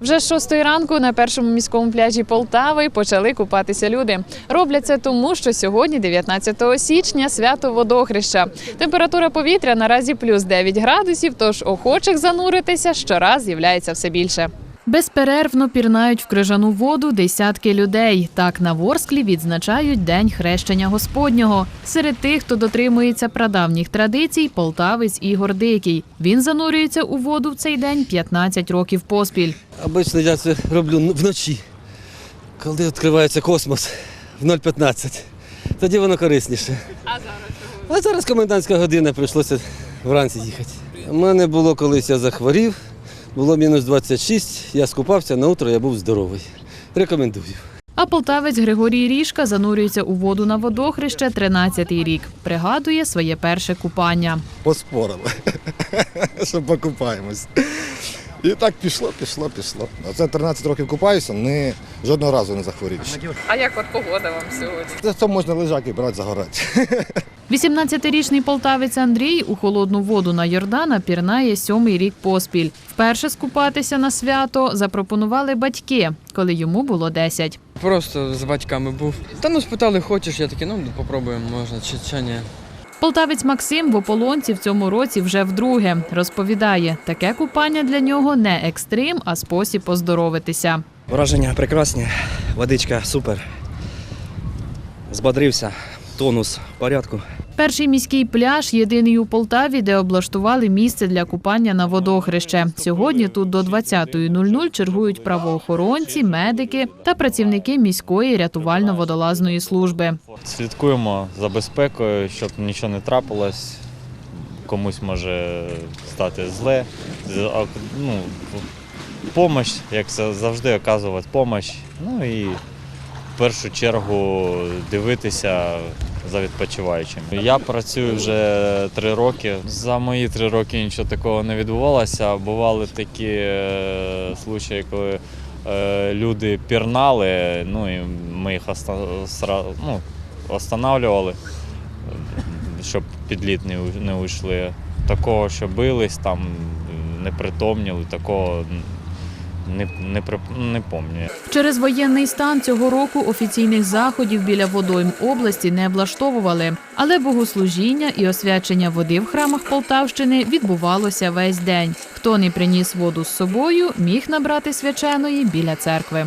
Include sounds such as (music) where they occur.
Вже з шостої ранку на першому міському пляжі Полтави почали купатися люди. Роблять це тому, що сьогодні, 19 січня, свято водохреща. Температура повітря наразі плюс 9 градусів, тож охочих зануритися щораз з'являється все більше. Безперервно пірнають в крижану воду десятки людей. Так на Ворсклі відзначають День хрещення Господнього. Серед тих, хто дотримується прадавніх традицій, полтавець Ігор Дикий. Він занурюється у воду в цей день 15 років поспіль. Обично я це роблю вночі, коли відкривається космос в 0,15. Тоді воно корисніше. А зараз? А зараз комендантська година, прийшлося вранці їхати. У мене було колись я захворів, було мінус 26, я скупався, на утро я був здоровий. Рекомендую. А полтавець Григорій Ріжка занурюється у воду на водохреще 13-й рік. Пригадує своє перше купання. поспорили, (laughs) що покупаємось. І так пішло, пішло, пішло. А це 13 років купаюся, ні, жодного разу не захворів. А як от погода вам сьогодні? Це то можна лежаки брати загорати. (laughs) 18-річний полтавець Андрій у холодну воду на Йордана пірнає сьомий рік поспіль. Вперше скупатися на свято запропонували батьки, коли йому було 10. Просто з батьками був. Та ну спитали, хочеш, я такий, ну попробуємо, можна чи, чи ні. Полтавець Максим в ополонці в цьому році вже вдруге. Розповідає, таке купання для нього не екстрим, а спосіб оздоровитися. Враження прекрасні, водичка супер. Збодрився, тонус порядку. Перший міський пляж єдиний у Полтаві, де облаштували місце для купання на водохреще. Сьогодні тут до 20.00 чергують правоохоронці, медики та працівники міської рятувально-водолазної служби. Слідкуємо за безпекою, щоб нічого не трапилось. Комусь може стати зле. Ну, помощь, як завжди оказувати помощь. Ну і першу чергу дивитися за відпочиваючими. Я працюю вже три роки. За мої три роки нічого такого не відбувалося. Бували такі е, случаї, коли е, люди пірнали, ну і ми їх оста- ну, останавливали, щоб підліт не, не уйшли. Такого, що бились, там не притомніли, такого не, не, не пам'ятаю. Через воєнний стан цього року офіційних заходів біля водойм області не облаштовували, але богослужіння і освячення води в храмах Полтавщини відбувалося весь день. Хто не приніс воду з собою, міг набрати свяченої біля церкви.